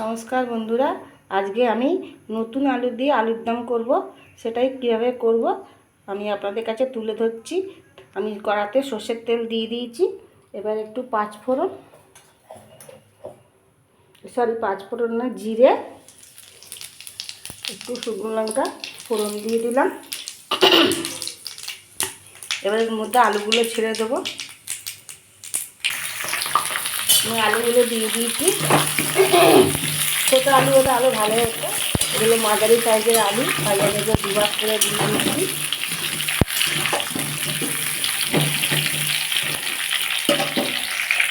নমস্কার বন্ধুরা, আজকে আমি নতুন আলু দিয়ে আলুর দম করব, সেটাই কীভাবে করব, আমি আপনাদের কাছে তুলে ধরছি। আমি কড়াতে সর্ষের তেল দিয়ে দিয়েছি, এবার একটু পাঁচ ফোড়ন, সরি পাঁচ ফোড়ন না, জিরে, একটু শুকনো লঙ্কা ফোড়ন দিয়ে দিলাম। এবার এর মধ্যে আলুগুলো ছেড়ে দেবো। আমি আলুগুলো দিয়ে দিয়েছি। ছোটো আলু হলে আলু ভালো হতো। এগুলো মাঝারি সাইজের আলু ভালো ভেজে দুবার করে দিয়ে দিয়েছি।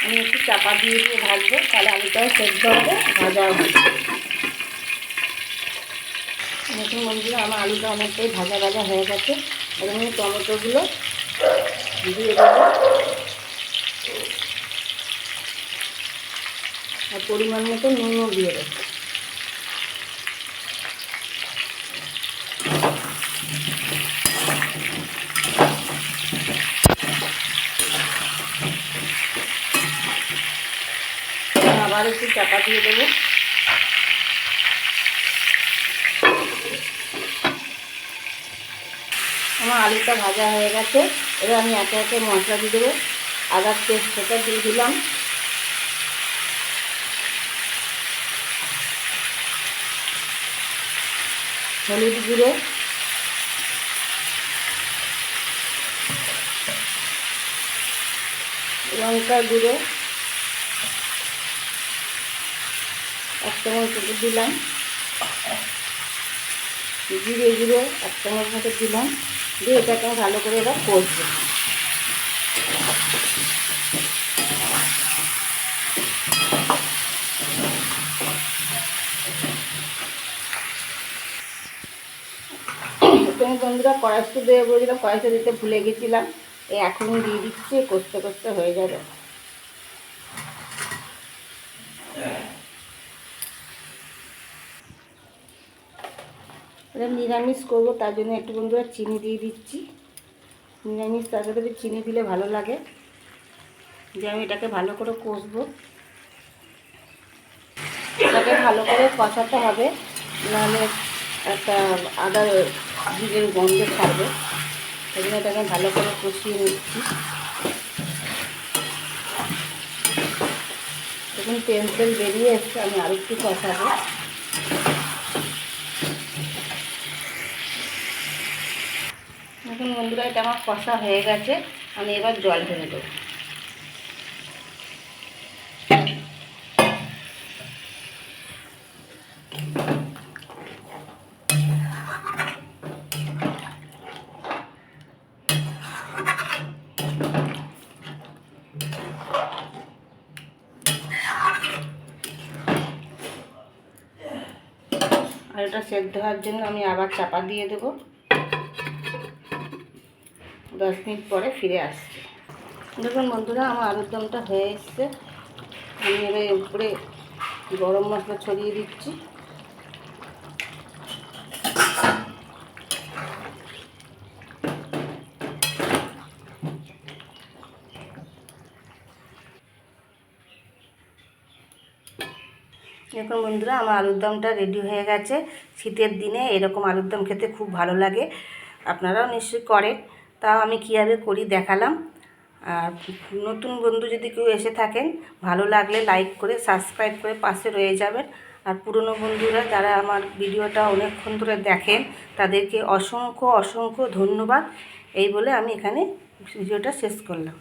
আমি একটু চাপা দিয়ে দিয়ে ভাজবো, তাহলে আলুটাও সেদ্ধ হবে, ভাজা হবে। নতুন বন্ধুরা, আমার আলুটা অনেকটাই ভাজা ভাজা হয়ে গেছে। এবার আমি টমেটোগুলো দিয়ে দেবো। আর পরিমাণ মতো নুনও দিয়ে দেবো। আবার একটু চাপা দিয়ে দেবো। আমার আলুটা ভাজা হয়ে গেছে। এবার আমি একে একে মশলা দিয়ে দেবো। আদার পেস্টটা দিয়ে দিলাম। হলুদ গুঁড়ো। লঙ্কা গুঁড়ো। এক চামচ দিলাম। জিরে গুঁড়ো এক চামচ মতো দিলাম। দিয়ে এটাকে ভালো করে এবার কষবো। তুমি বন্ধুরা কড়াইশু দিয়ে বলেছিলাম কড়াইশু দিতে ভুলে গেছিলাম। এই এখনই দিয়ে দিচ্ছি কষতে কষতে হয়ে যাবে। নিরামিষ করব, তার জন্য একটু বন্ধুরা চিনি দিয়ে দিচ্ছি। নিরামিষ তার সাথে চিনি দিলে ভালো লাগে। যে আমি এটাকে ভালো করে কষবো। এটাকে ভালো করে কষাতে হবে, নাহলে একটা আদা জিরের গন্ধ ছাড়বে। সেই জন্য এটাকে ভালো করে কষিয়ে নিচ্ছি। এখন তেল তেল বেরিয়ে এসছে, আমি আর একটু কষাবো। এখন বন্ধুরা, এটা আমার কষা হয়ে গেছে। আমি এবার জল ঢেলে দেবো। আর এটা সেদ্ধ হওয়ার জন্য আমি আবার চাপা দিয়ে দেবো। দশ মিনিট পরে ফিরে আসছি। দেখুন বন্ধুরা, আমার আলুর দমটা হয়ে এসছে। আমি এবার উপরে গরম মশলা ছড়িয়ে দিচ্ছি। দেখুন বন্ধুরা আমার আলুর দমটা রেডি হয়ে গেছে। শীতের দিনে এরকম আলুর দম খেতে খুব ভালো লাগে। আপনারাও নিশ্চয়ই করেন। তাও আমি কীভাবে করি দেখালাম। আর নতুন বন্ধু যদি কেউ এসে থাকেন, ভালো লাগলে লাইক করে সাবস্ক্রাইব করে পাশে রয়ে যাবেন। আর পুরনো বন্ধুরা যারা আমার ভিডিওটা অনেকক্ষণ ধরে দেখেন, তাদেরকে অসংখ্য অসংখ্য ধন্যবাদ। এই বলে আমি এখানে ভিডিওটা শেষ করলাম।